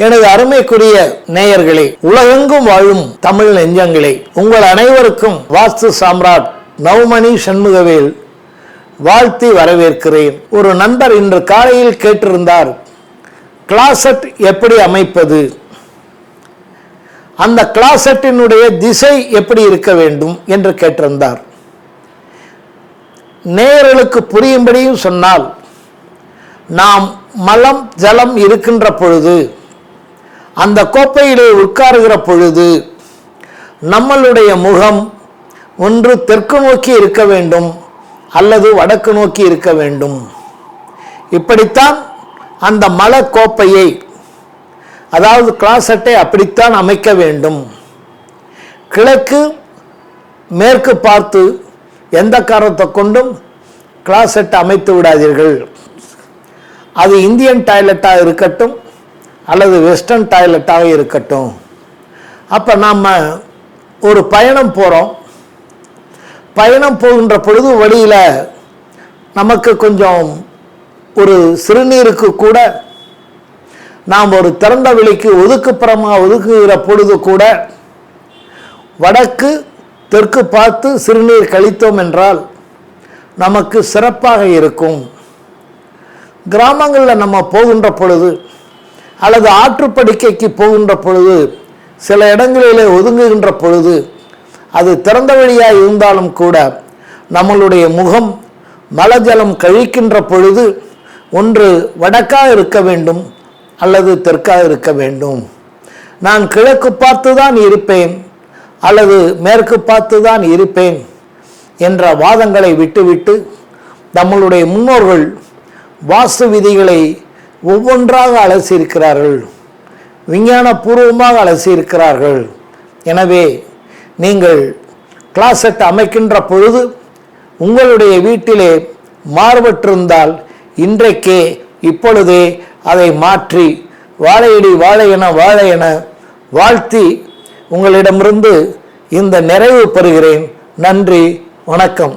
எனது அருமைக்குரிய நேயர்களே உலகெங்கும் வாழும் தமிழ் நெஞ்சங்களே உங்கள் அனைவருக்கும் வாஸ்து சாம்ராட் நவமணி சண்முகவேல் வாழ்த்தி வரவேற்கிறேன். ஒரு நண்பர் இன்று காலையில் கேட்டிருந்தார் கிளாசட் எப்படி அமைப்பது? அந்த கிளாசட்டினுடைய திசை எப்படி இருக்க வேண்டும்? என்று கேட்டிருந்தார். நேயர்களுக்கு புரியும்படியும் சொன்னால் நாம் மலம் ஜலம் இருக்கின்ற பொழுது அந்த கோப்பையிலே உட்காருகிற பொழுது நம்மளுடைய முகம் ஒன்று தெற்கு நோக்கி இருக்க வேண்டும் அல்லது வடக்கு நோக்கி இருக்க வேண்டும். இப்படித்தான் அந்த மலக்கோப்பையை அதாவது கிளாசட்டை அப்படித்தான் அமைக்க வேண்டும். கிழக்கு மேற்கு பார்த்து எந்த காரணத்தை கொண்டும் கிளாசெட் அமைத்து விடாதீர்கள். அது இந்தியன் டாய்லெட்டாக இருக்கட்டும் அல்லது வெஸ்டர்ன் டாய்லெட்டாக இருக்கட்டும். அப்போ நாம் ஒரு பயணம் போகிறோம் பயணம் போகின்ற பொழுது வழியில் நமக்கு கொஞ்சம் ஒரு சிறுநீருக்கு கூட நாம் ஒரு திறந்த வெளிக்கு ஒதுக்குப்புறமாக ஒதுக்குகிற பொழுது கூட வடக்கு தெற்கு பார்த்து சிறுநீர் கழித்தோம் என்றால் நமக்கு சிறப்பாக இருக்கும். கிராமங்களில் நம்ம போகின்ற பொழுது அல்லது ஆற்றுப்படுக்கைக்கு போகின்ற பொழுது சில இடங்களிலே ஒதுங்குகின்ற பொழுது அது திறந்த வழியாக இருந்தாலும் கூட நம்மளுடைய முகம் மலஜலம் கழிக்கின்ற பொழுது ஒன்று வடக்காக இருக்க வேண்டும் அல்லது தெற்காக இருக்க வேண்டும். நான் கிழக்கு பார்த்து தான் இருப்பேன் அல்லது மேற்கு பார்த்து தான் இருப்பேன் என்ற வாதங்களை விட்டுவிட்டு நம்மளுடைய முன்னோர்கள் வாஸ்து விதிகளை ஒவ்வொன்றாக அலசியிருக்கிறார்கள். விஞ்ஞானபூர்வமாக அலசியிருக்கிறார்கள். எனவே நீங்கள் கிளாசட் அமைக்கின்ற பொழுது உங்களுடைய வீட்டிலே மாறுபட்டிருந்தால் இன்றைக்கே இப்பொழுதே அதை மாற்றி வாழையடி வாழை என வாழை என வாழ்த்தி உங்களிடமிருந்து இந்த நிறைவு பெறுகிறேன். நன்றி வணக்கம்.